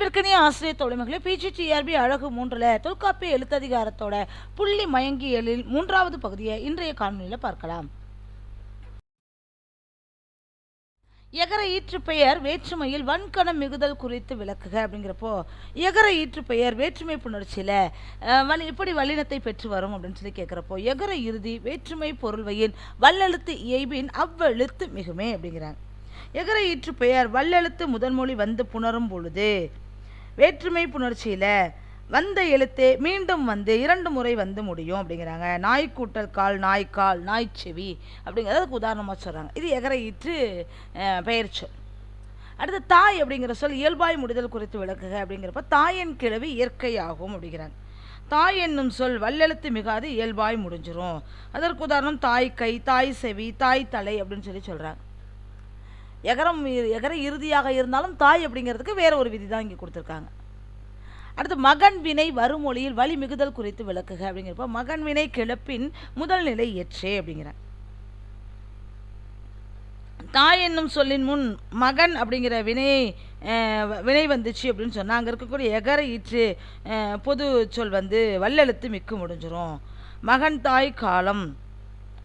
அன்பிற்கனே ஆசிரியர் தோழமைகளே பிஜிடிஆர்பி அழகு மூன்றில் தொல்காப்பிய எழுத்ததிகாரத்தோட புள்ளி மயங்கியலில் மூன்றாவது பகுதியை இன்றைய காணொலியில் பார்க்கலாம். எகர ஈற்று பெயர் வேற்றுமையில் வன்கணம் மிகுதல் குறித்து விளக்குக அப்படிங்கிறப்போ எகர ஈற்று பெயர் வேற்றுமை புணர்ச்சியில் வலி எப்படி வல்லினத்தை பெற்று வரும் அப்படின்னு சொல்லி கேட்குறப்போ எகர இறுதி வேற்றுமை பொருள்வையின் வல்லெழுத்து இயைபின் அவ்வெழுத்து மிகுமே அப்படிங்கிறாங்க. எகர ஈற்று பெயர் வல்லெழுத்து முதன்மொழி வந்து புணரும் பொழுது வேற்றுமை புணர்ச்சியில் வந்த எழுத்தே மீண்டும் வந்து இரண்டு முறை வந்து முடியும் அப்படிங்கிறாங்க. நாய் கூட்டல் கால் நாய்க்கால் நாய்ச்செவி அப்படிங்கிறதுக்கு உதாரணமாக சொல்கிறாங்க இது எகரையிற்று பெயர்ச்சி பெயர் சொல். அடுத்து தாய் அப்படிங்கிற சொல் இயல்பாய் முடிதல் குறித்து விளக்குக அப்படிங்கிறப்ப தாயின் கிழவி இயற்கையாகும் அப்படிங்கிறாங்க. தாய் என்னும் சொல் வல்லெழுத்து மிகாது இயல்பாய் முடிஞ்சிரும். அதற்கு உதாரணம் தாய் கை தாய் செவி தாய் தலை அப்படின்னு சொல்லி சொல்கிறாங்க எகரம் எகர இறுதியாக இருந்தாலும் தாய் அப்படிங்கிறதுக்கு வேற ஒரு விதி தான் இங்கே கொடுத்துருக்காங்க. அடுத்து மகன் வினை வருமொழியில் வழி மிகுதல் குறித்து விளக்குக அப்படிங்கிறப்ப மகன் வினை கிளப்பின் முதல் நிலை எற்றே அப்படிங்கிறேன் தாய் என்னும் சொல்லின் முன் மகன் அப்படிங்கிற வினை அஹ், வினை வந்துச்சு அப்படின்னு சொன்னால் அங்கே இருக்கக்கூடிய எகர ஈற்று அஹ், பொது சொல் வந்து வல்லெழுத்து மிக்கு முடிஞ்சிரும். மகன் தாய் காலம்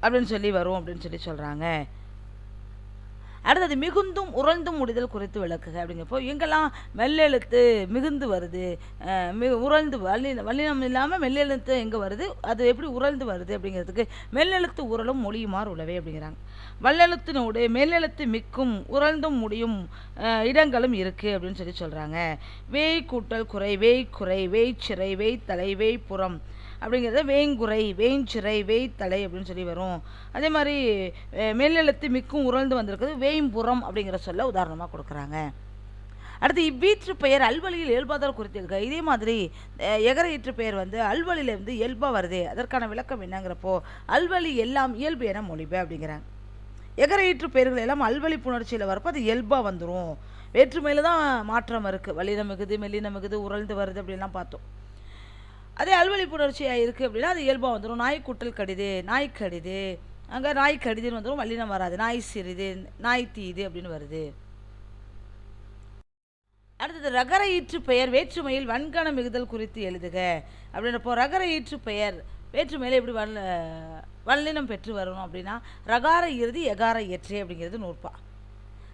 அப்படின்னு சொல்லி வரும் அப்படின்னு சொல்லி சொல்கிறாங்க அடுத்தது மிகுந்தும் உறழ்ந்தும் முடிதல் குறித்து விளக்குக அப்படிங்கிறப்போ எங்கெல்லாம் மெல்லெழுத்து மிகுந்து வருது. அஹ், மி வலி வலினம் வல்லினம் இல்லாமல் மெல்லெழுத்து எங்கே வருது? அது எப்படி உறழ்ந்து வருது அப்படிங்கிறதுக்கு மெல்லெழுத்து உரலும் மொழியுமாறு உள்ளவே அப்படிங்கிறாங்க. வல்லெழுத்தினோடு மெல்லெழுத்து மிக்கும் உறழ்ந்தும் முடியும் இடங்களும் இருக்குது அப்படின்னு சொல்லி சொல்கிறாங்க வேய் கூட்டல் குறை வேய் குறை வேய்ச்சிறை வேய்த்தலை வேய்ப்புறம் அப்படிங்கிறத வேங்குறை வேஞ்சிறை வேய்த்தலை அப்படின்னு சொல்லி வரும். அதே மாதிரி மேல்நிலத்து மிக்கும் உறழ்ந்து வந்திருக்குது வேய்புறம் அப்படிங்கிற சொல்ல உதாரணமாக கொடுக்குறாங்க. அடுத்து இவ்வீற்று பெயர் அல்வழியில் இயல்பாதார் குறித்து இருக்க. இதே மாதிரி எகர ஈற்று பெயர் வந்து அல்வழியிலேருந்து இயல்பாக வருது அதற்கான விளக்கம் என்னங்கிறப்போ அல்வழி எல்லாம் இயல்பு என மொழிபே அப்படிங்கிறாங்க. எகர ஈற்று பெயர்கள் எல்லாம் அல்வழி புணர்ச்சியில் வரப்போ அது இயல்பாக வந்துடும் வேற்றுமையில் தான் மாற்றம் இருக்குது வல்லினம் மிகுது மெல்லினம் மிகுது உறழ்ந்து வருது அப்படின்லாம் பார்த்தோம். அதே அல்வழி புணர்ச்சியாக இருக்குது அப்படின்னா அது இயல்பாக வந்துடும் நாய் குட்டல் கடிது நாய் கடிது. அங்கே நாய் கடிதுன்னு வந்துடும் வல்லினம் வராது. நாய் சிறிது நாய் தீது அப்படின்னு வருது. அடுத்தது ரகர ஈற்று பெயர் வேற்றுமையில் வன்கண மிகுதல் குறித்து எழுதுக. அப்படின்றப்போ ரகர ஈற்று பெயர் வேற்றுமையில் எப்படி வல்ல வல்லினம் பெற்று வரணும் அப்படின்னா ரகார இறுதி எகார இயற்றே அப்படிங்கிறது நூற்பா.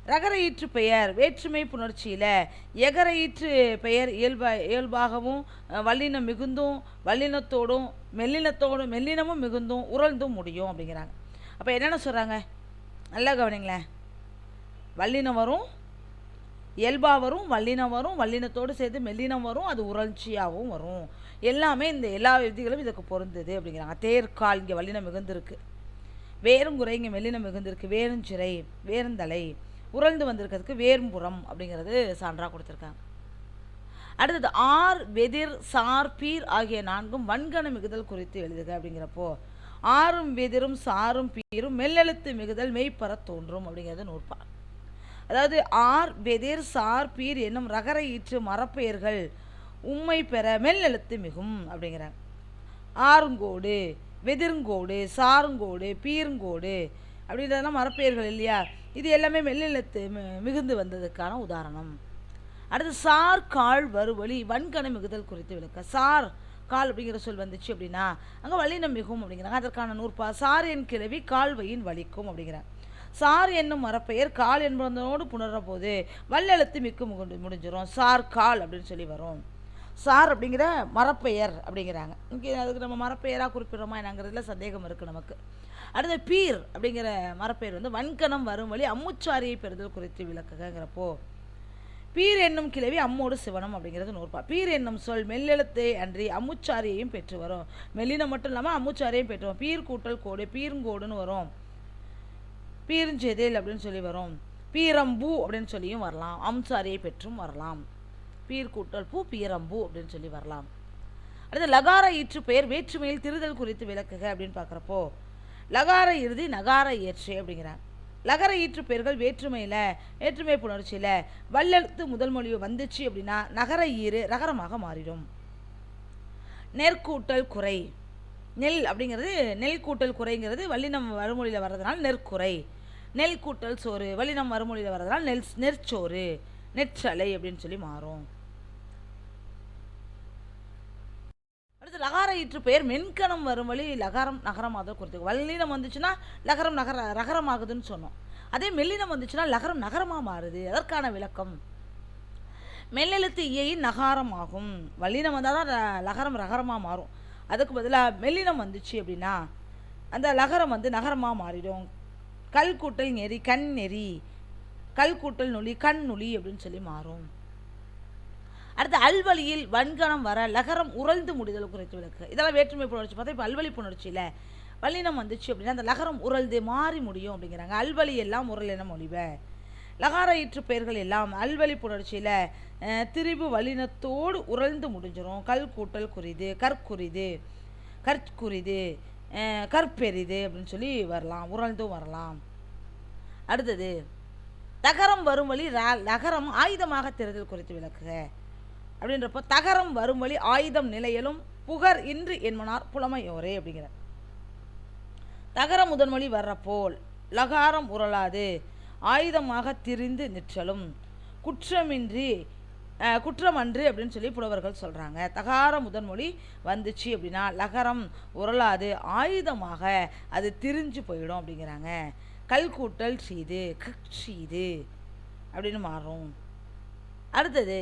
ரகர ஈற்று பெயர் வேற்றுமை புணர்ச்சியில். எகர ஈற்று பெயர் இயல்பா இயல்பாகவும் வல்லினம் மிகுந்தும் வல்லினத்தோடும் மெல்லினத்தோடும் மெல்லினமும் மிகுந்தும் உறழ்ந்தும் முடியும் அப்படிங்கிறாங்க. அப்போ என்னென்ன சொல்கிறாங்க நல்லா கவனிங்களேன் வல்லினம் வரும் இயல்பா வரும் வல்லினம் வரும் வல்லினத்தோடு சேர்த்து மெல்லினம் வரும் அது உரழ்ச்சியாகவும் வரும். எல்லாமே இந்த எல்லா விதிகளும் இதுக்கு பொருந்தது அப்படிங்கிறாங்க. தேர்கால் இங்கே வல்லினம் மிகுந்திருக்கு. வேரும் குறை இங்கே மெல்லினம் மிகுந்திருக்கு. வேரும் சிறை வேருந்தலை உறழ்ந்து வந்திருக்கிறதுக்கு வேர்ம்புறம் அப்படிங்கிறது சான்றாக கொடுத்துருக்காங்க. அடுத்தது ஆர் வெதிர் சார் பீர் ஆகிய நான்கும் வன்கண மிகுதல் குறித்து எழுதுக அப்படிங்கிறப்போ ஆறும் வெதிரும் சாரும் பீரும் மெல்லெழுத்து மிகுதல் மெய்ப்பறத் தோன்றும் அப்படிங்கிறது நூற்பா அதாவது ஆர் வெதிர் சார் பீர் என்னும் ரகர ஈற்று மரப்பெயர்கள் உம்மை பெற மெல்லெழுத்து மிகும் அப்படிங்கிறாங்க. ஆறுங்கோடு வெதிருங்கோடு சாருங்கோடு பீருங்கோடு அப்படின்றதெல்லாம் மரப்பெயர்கள் இல்லையா? இது எல்லாமே மெல்லெழுத்து மி- மிகுந்து வந்ததுக்கான உதாரணம். அடுத்து சார் கால் வறுவழி வன்கணை மிகுதல் குறித்து விளக்க. சார் கால் அப்படிங்கிற சொல் வந்துச்சு அப்படின்னா அங்கே வலினம் மிகும் அப்படிங்கிறாங்க. அதற்கான நூற்பா சார் என் கிழவி கால்வையின் வலிக்கும் அப்படிங்கிறாங்க. சார் என்னும் மரப்பெயர் கால் என்பதனோடு புணர்ற போது வல்லெழுத்து மிக்க முகுண்டு முடிஞ்சிரும். சார் கால் அப்படின்னு சொல்லி வரும். சார் அப்படிங்கிற மரப்பெயர் அப்படிங்கிறாங்க. இங்கே அதுக்கு நம்ம மரப்பெயராக குறிப்பிடுறோமா என்னங்கிறதுல சந்தேகம் இருக்குது நமக்கு. அடுத்த பீர் அப்படிங்கிற மரப்பெயர் வந்து வன்கணம் வரும் வழி அம்முச்சாரியை பெறுதல் குறித்து விளக்குகிறப்போ பீர் என்னும் கிளவி அம்மோடு சிவனம் அப்படிங்கிறது நூற்பா. பீர் என்னும் சொல் மெல்லெழுத்தை அன்றி அம்முச்சாரியையும் பெற்று வரும். மெல்லினம் மட்டும் இல்லாமல் அம்முச்சாரியையும் பெற்று வரும். பீர் கூட்டல் கோடு பீருங்கோடுன்னு வரும். பீருஞ்செதில் அப்படின்னு சொல்லி வரும். பீரம்பூ அப்படின்னு சொல்லியும் வரலாம். அம்சாரியை பெற்றும் வரலாம். பீர் கூட்டல் பூ பீரம்பூ அப்படின்னு சொல்லி வரலாம். அடுத்து லகார ஈற்று பெயர் வேற்றுமையில் திருதல் குறித்து விளக்குக அப்படின்னு பார்க்குறப்போ லகார இறுதி நகார இயற்று அப்படிங்கிறாங்க லகர ஈற்று பெயர்கள் வேற்றுமையில் வேற்றுமை புணர்ச்சியில் வல்லெழுத்து முதல் மொழி வந்துச்சு அப்படின்னா நகர ஈறு ரகரமாக மாறிடும். நெற்கூட்டல் குறை. நெல் அப்படிங்கிறது நெல் கூட்டல் குறைங்கிறது வல்லினம் வறுமொழியில் வர்றதுனால நெற்குறை. நெல் கூட்டல் சோறு வல்லினம் வறுமொழியில் வர்றதுனால நெல் நெற்சோறு நெற்றலை அப்படின்னு சொல்லி மாறும். லகார ஈற்று பெயர் மென்கணம் வரும் வழி லகாரம் நகரமாக குறித்து வல்லினம் வந்துச்சுன்னா லகரம் நகர ரகரமாகுதுன்னு சொன்னோம். அதே மெல்லினம் வந்துச்சுன்னா லகரம் நகரமாக மாறுது. அதற்கான விளக்கம். மெல்லெழுத்து இயையின் நகாரம் ஆகும். வல்லினம் வந்தால் தான் லகரம் ரகரமாக மாறும். அதுக்கு பதிலாக மெல்லினம் வந்துச்சு அப்படின்னா அந்த லகரம் வந்து நகரமாக மாறிடும். கல் கூட்டல் நெறி கண் நெறி. கல் கூட்டல் நொலி கண் நொலி அப்படின்னு சொல்லி மாறும். அடுத்து அல்வழியில் வன்கணம் வர லகரம் உரழ்ந்து முடிதல் குறித்து விளக்கு. இதெல்லாம் வேற்றுமை புணர்ச்சி பார்த்தா இப்போ அல்வழி புணர்ச்சியில் வல்லினம் வந்துச்சு அப்படின்னா அந்த லகரம் உரழ்ந்து மாறி முடியும் அப்படிங்கிறாங்க. அல்வழி எல்லாம் உரல் என லகார ஈற்று பெயர்கள் எல்லாம் அல்வழி புணர்ச்சியில் திரிபு வல்லினத்தோடு உரழ்ந்து முடிஞ்சிடும் கல் கூட்டல் குறிது கற்குறிது கற்குறிது கற்பெரிது அப்படின்னு சொல்லி வரலாம். உரழ்ந்தும் வரலாம். அடுத்தது தகரம் வரும் வழி ரா- நகரம் ஆயுதமாக தேர்தல் குறித்து விளக்குக. அப்படின்றப்போ தகரம் வரும் வழி ஆயுதம் நிலையலும் புகர் இன்று என்மனார் புலமையோரே அப்படிங்கிறார். தகர முதன்மொழி வர்றப்போல் லகாரம் உரளாது ஆயுதமாக திரிந்து நிற்றலும் குற்றமின்றி குற்றமன்று அப்படின்னு சொல்லி புலவர்கள் சொல்கிறாங்க தகார முதன்மொழி வந்துச்சு அப்படின்னா லகரம் உரளாது ஆயுதமாக அது திரிஞ்சு போயிடும் அப்படிங்கிறாங்க. கல்கூட்டல் செய்து கக் செய்து அப்படின்னு மாறும். அடுத்தது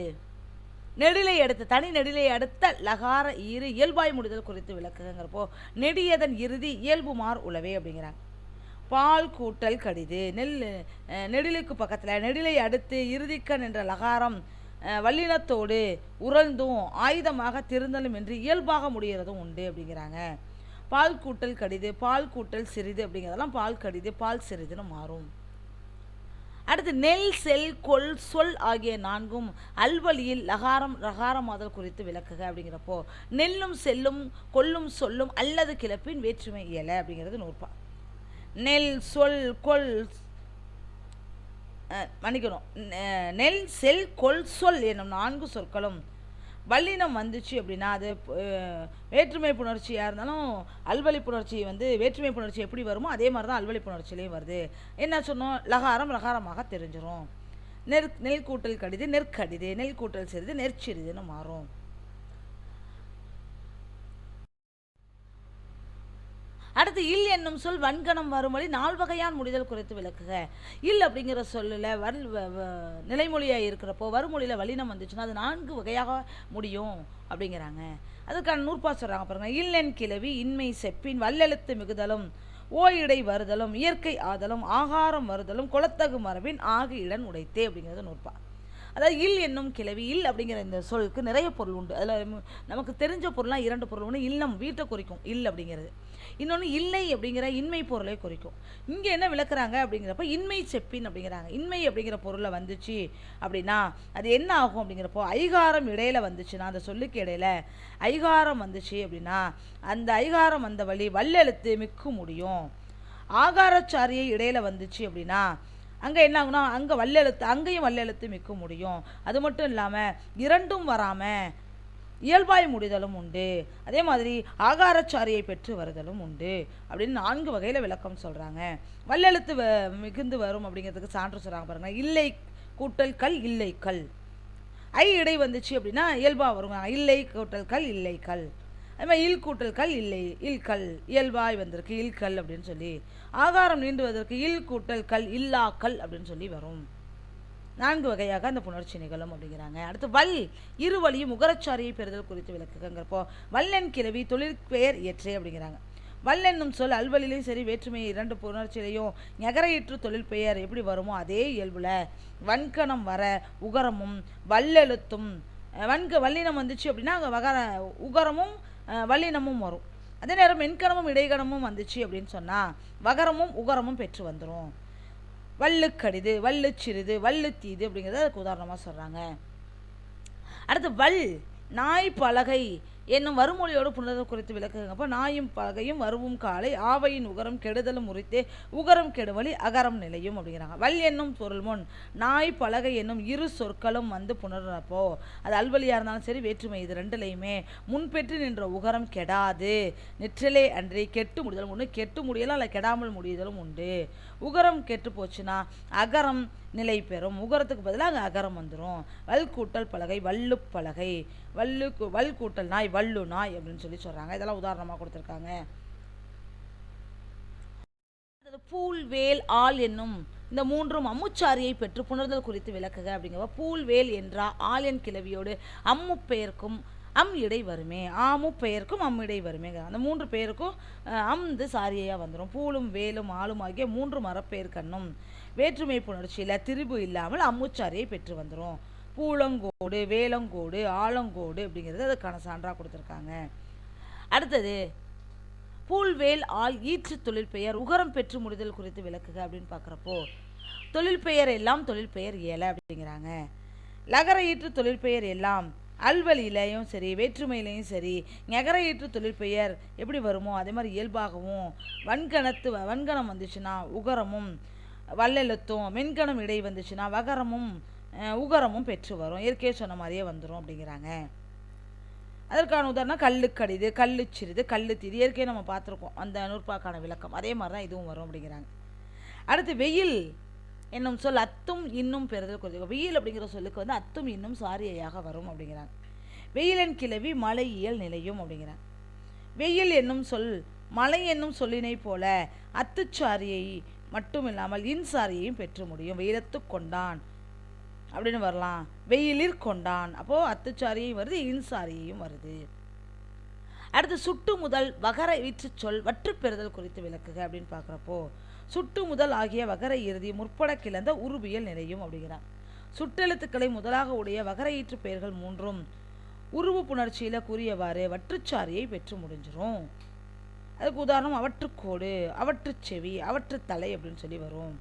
நெடிலை அடுத்த தனி நெடிலை அடுத்த லகார ஈறு இயல்பாய் முடிதல் குறித்து விளக்குங்கிறப்போ நெடியதன் இறுதி இயல்புமார் உளவே அப்படிங்கிறாங்க பால் கூட்டல் கடிது நெல் நெடிலுக்கு பக்கத்தில் நெடிலை அடுத்து இறுதிக்கண் என்ற லகாரம் வல்லினத்தோடு உரழ்ந்தும் ஆயுதமாக திருந்தலும் என்று இயல்பாக முடிகிறதும் உண்டு அப்படிங்கிறாங்க. பால் கூட்டல் கடிது பால் கூட்டல் சிறிது அப்படிங்கிறதெல்லாம் பால் கடிது பால் சிறிதுன்னு மாறும். அடுத்து நெல் செல் கொல் சொல் ஆகிய நான்கும் அல்வழியில் லகாரம் ரகாரமாதல் குறித்து விளக்குக அப்படிங்கிறப்போ நெல்லும் செல்லும் கொல்லும் சொல்லும் அல்லது கிளப்பின் வேற்றுமை இயலை அப்படிங்கிறது நூற்பா. நெல் சொல் கொல் மன்னிக்கணும். நெல் செல் கொல் சொல் என்னும் நான்கு சொற்களும் வல்லினம் வந்துச்சு அப்படின்னா அது வேற்றுமை புணர்ச்சியாக இருந்தாலும் அல்வழி புணர்ச்சி வந்து வேற்றுமை புணர்ச்சி எப்படி வருமோ அதே மாதிரி தான் அல்வழி புணர்ச்சியிலையும் வருது. என்ன சொன்னோம்? லகாரம் லகாரமாக தெரிஞ்சிடும் நெற் நெல் கூட்டல் கடிது நெற்கடிது நெல் கூட்டல் சிறிது நெற்சிறிதுன்னு மாறும். அடுத்து இல் என்னும் சொல் வன்கணம் வரும்படி நால் வகையான் முடிதல் குறித்து விளக்குக. இல் அப்படிங்கிற சொல்லில் வல் வ- வ- நிலைமொழியாக இருக்கிறப்போ வருமொழியில் வலினம் வந்துச்சுன்னா அது நான்கு வகையாக முடியும் அப்படிங்கிறாங்க. அதுக்கான நூற்பா சொல்கிறாங்க பாருங்க. இல்லென் கிளவி இன்மை செப்பின் வல்லெழுத்து மிகுதலும் ஓயிடை வருதலும் இயற்கை ஆதலும் ஆகாரம் வருதலும் குலத்தகு மரபின் ஆகு இடன் உடைத்தே அப்படிங்கிறது நூற்பா அதாவது இல் என்னும் கிளவி இல் அப்படிங்கிற இந்த சொல்லுக்கு நிறைய பொருள் உண்டு. அதில் நமக்கு தெரிஞ்ச பொருள்லாம் இரண்டு பொருள் ஒன்று இல்லம் வீட்டை குறிக்கும். இல் அப்படிங்கிறது. இன்னொன்று இல்லை அப்படிங்கிற இன்மை பொருளை குறிக்கும். இங்கே என்ன விளக்குறாங்க அப்படிங்கிறப்ப இன்மை செப்பின் அப்படிங்கிறாங்க. இன்மை அப்படிங்கிற பொருளை வந்துச்சு அப்படின்னா அது என்ன ஆகும் அப்படிங்கிறப்போ ஐகாரம் இடையில வந்துச்சுன்னா அந்த சொல்லுக்கு இடையில ஐகாரம் வந்துச்சு அப்படின்னா அந்த ஐகாரம் வந்த வழி வல்லெழுத்து மிக்க முடியும். ஆகாரச்சாரியை இடையில வந்துச்சு அப்படின்னா அங்கே என்ன ஆகுனா அங்கே வல்லெழுத்து அங்கேயும் வல்லெழுத்து மிக்க முடியும். அது மட்டும் இல்லாமல் இரண்டும் வராமல் இயல்பாய் முடிதலும் உண்டு. அதே மாதிரி ஆகாரச்சாரியை பெற்று வருதலும் உண்டு. அப்படின்னு நான்கு வகையில் விளக்கம் சொல்கிறாங்க வல்லெழுத்து வ- மிகுந்து வரும் அப்படிங்கிறதுக்கு சான்று சொல்கிறாங்க பாருங்கள் இல்லை கூட்டல் கல் இல்லை கல். ஐ இடை வந்துச்சு அப்படின்னா இயல்பாக வருங்க இல்லை கூட்டல் கல் இல்லை கல். அது மாதிரி இல் கூட்டல் கல் இல்லை. இல் கல் இயல்பாய் வந்திருக்கு. இல் கல் அப்படின்னு சொல்லி. ஆகாரம் நீண்டுவதற்கு இல் கூட்டல் கல் இல்லா கல் அப்படின்னு சொல்லி வரும். நான்கு வகையாக அந்த புணர்ச்சி நிகழும் அப்படிங்கிறாங்க. அடுத்து வல் இரு வழியும் முகரச்சாரியை பெறுதல் குறித்து விளக்குங்கிறப்போ வல்லன் கிளவி தொழிற்பெயர் இயற்றே அப்படிங்கிறாங்க. வல் என்னும் சொல் அல்வழிலையும் சரி வேற்றுமை இரண்டு புணர்ச்சியிலையும் நகரையிற்று தொழில் பெயர் எப்படி வருமோ அதே இயல்புல வன்கணம் வர உகரமும் வல்லெழுத்தும் வன்க வல்லினம் வந்துச்சு அப்படின்னா அங்கே வகர உகரமும் வல்லினமும் வரும். அதே நேரம் மென்கணமும் இடைக்கணமும் வந்துச்சு அப்படின்னு சொன்னால் வகரமும் உகரமும் பெற்று வந்துடும் வல்லுக்கடிது வள்ளு தீது அப்படிங்கிறத அதுக்கு உதாரணமாக சொல்கிறாங்க அடுத்து வல் நாய் பலகை என்னும் வறுமொழியோடு புணர்தல் குறித்து விளக்குங்க அப்போ நாயும் பலகையும் வருவும் காலை ஆவையின் உகரம் கெடுதலும் உரித்தே உகரம் கெடுவழி அகரம் நிலையும் அப்படிங்கிறாங்க. வல் என்னும் பொருள் முன் நாய் பலகை என்னும் இரு சொற்களும் வந்து புணர்றப்போ அது அல்வழியாக இருந்தாலும் சரி வேற்றுமை இது ரெண்டுலையுமே. முன்பெற்று நின்ற உகரம் கெடாது. நெற்றிலே அன்றி கெட்டு முடிதலும் உண்டு. கெட்டு முடியலாம் அல்ல கெடாமல் முடிதலும் உண்டு. உகரம் கெட்டு போச்சுன்னா அகரம் நிலை பெறும். உகரத்துக்கு பதிலாக அங்கே அகரம் வந்துடும் வல் கூட்டல் பலகை வள்ளு பலகை. வள்ளு வல் கூட்டல் நாய் வள்ளு நாய் அப்படின்னு சொல்லி சொல்கிறாங்க இதெல்லாம் உதாரணமாக கொடுத்துருக்காங்க. பூல்வேல் பூல் வேல் ஆள் என்னும் இந்த மூன்றும் அம்முச்சாரியை பெற்று புணர்தல் குறித்து விளக்குக அப்படிங்கிற பூல் வேல் என்றா ஆள் கிளவியோடு அம்மு பெயர்க்கும் அம் இடை வருமே. ஆமு பெயருக்கும் அம் இடை வருமே. அந்த மூன்று பெயருக்கும் அஹ், சாரியையாக வந்துடும் பூலும் வேலும் ஆளும் ஆகிய மூன்று மரப்பெயர் கண்ணும் வேற்றுமை புணர்ச்சியில் திரிபு இல்லாமல் அம்முச்சாரியை பெற்று வந்துடும் கூலங்கோடு வேலங்கோடு ஆலங்கோடு அப்படிங்கிறது அதுக்கான சான்றாக கொடுத்துருக்காங்க. அடுத்தது பூல்வேல் ஆள் ஈற்று தொழில் பெயர் உகரம் பெற்று முடிதல் குறித்து விளக்குக அப்படின்னு பார்க்குறப்போ தொழில் பெயர் எல்லாம் தொழில் பெயர் ஏல அப்படிங்கிறாங்க. லகர ஈற்று தொழில் பெயர் எல்லாம் அல்வழியிலையும் சரி வேற்றுமையிலையும் சரி நகர ஈற்று தொழில் பெயர் எப்படி வருமோ அதே மாதிரி இயல்பாகவும் வன்கணத்து வன்கணம் வந்துச்சுன்னா உகரமும் வல்லெழுத்தும் மென்கணம் இடை வந்துச்சுன்னா வகரமும் உகரமும் பெற்று வரும். இயற்கையை சொன்ன மாதிரியே வந்துடும் அப்படிங்கிறாங்க. அதற்கான உதாரணம் கல்லுக்கடிது கல்லுச்சிறிது கல்லுத்திது. இயற்கையை நம்ம பார்த்துருக்கோம். அந்த நூற்பாக்கான விளக்கம். அதே மாதிரி தான் இதுவும் வரும் அப்படிங்கிறாங்க. அடுத்து வெயில் என்னும் சொல் அத்தும் இன்னும் பெறுதல் குறித்து. வெயில் அப்படிங்கிற சொல்லுக்கு வந்து அத்தும் இன்னும் சாரியையாக வரும் அப்படிங்கிறாங்க. வெயிலின் கிளவி மலை இயல் நிலையும் அப்படிங்கிறாங்க. வெயில் என்னும் சொல் மழை என்னும் சொல்லினை போல அத்துச்சாரியை மட்டும் இல்லாமல் இன்சாரியையும் பெற்று முடியும். வெயிலத்து கொண்டான். அப்படின்னு வரலாம். வெயிலிற் கொண்டான். அப்போது அத்துச்சாரியும் வருது இன்சாரியையும் வருது. அடுத்து சுட்டு முதல் வகர வீற்றுச் சொல் வற்றுப்பெறுதல் குறித்து விளக்குக அப்படின்னு பார்க்குறப்போ சுட்டு முதல் ஆகிய வகர இறுதி முற்பட கிளந்த உருபியல் நிலையும் அப்படிங்கிறார் சுட்டெழுத்துக்களை முதலாக உடைய வகர ஈற்று பெயர்கள் மூன்றும் உருவு புணர்ச்சியில் கூறியவாறு வற்றுச்சாரியை பெற்று முடிஞ்சிரும். அதுக்கு உதாரணம் அவற்றுக்கோடு அவற்று செவி அவற்றுத்தலை அப்படின்னு சொல்லி வரும்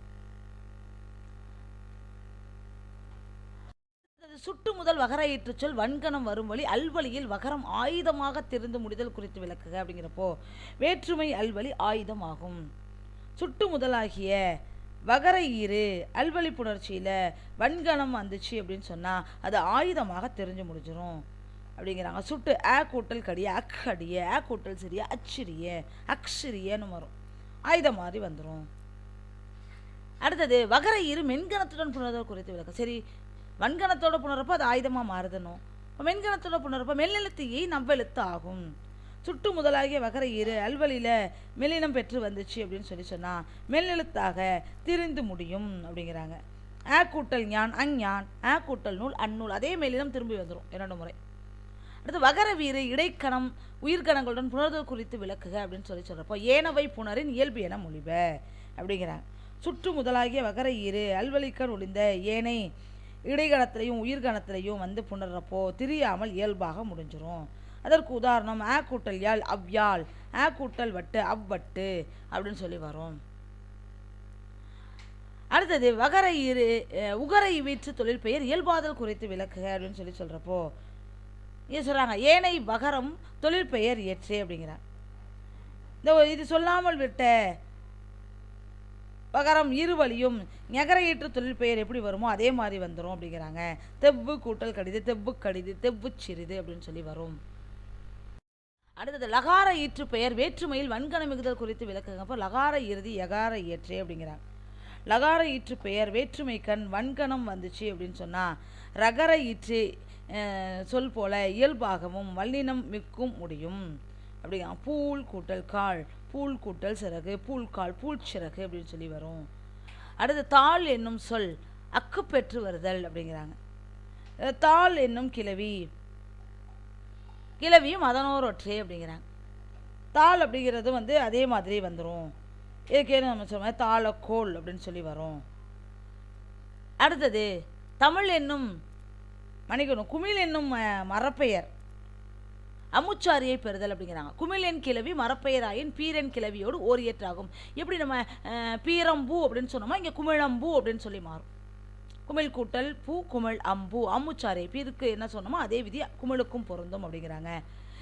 அது சுட்டு முதல் வகர சொல் வன்கணம் வரும் வழி அல்வழியில் வகரம் ஆயுதமாக திருந்து முடிதல் குறித்து விளக்குக அப்படிங்கிறப்போ வேற்றுமை அல்வழி ஆயுதமாகும். சுட்டு முதலாகிய வகர ஈறு அல்வழி புணர்ச்சியில் வன்கணம் வந்துச்சு அப்படின்னு சொன்னால் அது ஆயுதமாக தெரிஞ்சு முடிஞ்சிடும் அப்படிங்கிறாங்க. சுட்டு ஆ கூட்டல் கடிய அக் அடிய ஆ கூட்டல் சிறிய அச்சிறிய அக்ஷிரியன்னு வரும். ஆயுதம் மாதிரி வந்துடும் அடுத்தது வகர இரு மென்கணத்துடன் புணர்தல் குறித்து விளக்கம் சரி வன்கணத்தோட புணரப்போ அது ஆயுதமாக மாறுதணும் இப்போ மென்கணத்தோட புணரப்போ மெல்லெழுத்து ஈ நவ்வெழுத்து ஆகும் சுட்டு முதலாகிய வகர இரு அல்வழியில் மெல்லினம் பெற்று வந்துச்சு அப்படின்னு சொல்லி சொன்னால் மெல்லெழுத்தாக திரிந்து முடியும் அப்படிங்கிறாங்க. ஆ கூட்டல் ஞான் அஞ்ஞான் ஆ கூட்டல் நூல் அந்நூல் அதே மெல்லினம் திரும்பி வந்துடும் இரண்டு முறை. அடுத்து வகர வீறு இடைக்கணம் உயிர்கணங்களுடன் புணர்தல் குறித்து விளக்குக அப்படின்னு சொல்லி சொல்கிறப்போ ஏனவை புணரின் இயல்பு என மொழிப அப்படிங்கிறாங்க. சுற்று முதலாகிய வகர ஈறு அல்வழிக்கண் ஒளிந்த ஏனை இடைகணத்திலையும் உயிர்கணத்திலையும் வந்து புணர்றப்போ திரியாமல் இயல்பாக முடிஞ்சிடும் அதற்கு உதாரணம் ஆ கூட்டல் யாழ் அவ்யாழ் ஆ கூட்டல் வட்டு அவ்வட்டு அப்படின்னு சொல்லி வரும். அடுத்தது வகரை இரு உகரை வீற்று தொழில் பெயர் இயல்பாதல் குறித்து விளக்குக அப்படின்னு சொல்லி சொல்கிறப்போ இது சொல்கிறாங்க ஏனை வகரம் தொழில் பெயர் ஏற்றே அப்படிங்கிறாங்க இந்த ஒரு- இது சொல்லாமல் விட்ட பகரம் இருவழியும் நகர தொழில் பெயர் எப்படி வருமோ அதே மாதிரி வந்துடும் அப்படிங்கிறாங்க. தெவ்வு கூட்டல் கடிது தெவ்வு கடிது தெவ்வு சிறிது அப்படின்னு சொல்லி வரும். அடுத்தது லகார ஈற்று பெயர் வேற்றுமையில் வன்கண மிகுதல் குறித்து விளக்குங்கப்போ லகார இறுதி எகார இயற்றே அப்படிங்கிறாங்க. லகார ஈற்று பெயர் வேற்றுமை கண் வன்கணம் வந்துச்சு அப்படின்னு சொன்னால் ரகர ஈற்று சொல் போல இயல்பாகவும் வல்லினம் மிக்கும் முடியும். அப்படிங்க. பூல் கூட்டல் கால் பூல் கூட்டல் சிறகு பூல்கால் பூழ்ச்சிறகு அப்படின்னு சொல்லி வரும். அடுத்து தாள் என்னும் சொல் அக்கு பெற்று வருதல் அப்படிங்கிறாங்க. தாள் என்னும் கிளவி கிளவியும் அதனோர் ஒற்றே அப்படிங்கிறாங்க. தாள் அப்படிங்கிறது வந்து அதே மாதிரி வந்துடும் ஏற்கனவே நம்ம சொன்ன மாதிரி? தாளக்கோல் அப்படின்னு சொல்லி வரும். அடுத்தது தமிழ் என்னும் மன்னிக்கணும் குமிழ் என்னும் மரப்பெயர் அமுச்சாரியை பெறுதல் அப்படிங்கிறாங்க. குமிழன் கிளவி மரப்பெயராயின் பீரன் கிளவியோடு ஓரியற்றாகும். எப்படி நம்ம அஹ், பீரம்பூ அப்படின்னு சொன்னோமா இங்கே குமிழம்பூ அப்படின்னு சொல்லி மாறும். குமிழ் கூட்டல் பூ குமிழ் அம்பு அம்முச்சாரை பீருக்கு என்ன சொன்னோமோ அதே விதி குமிழுக்கும் பொருந்தும் அப்படிங்கிறாங்க.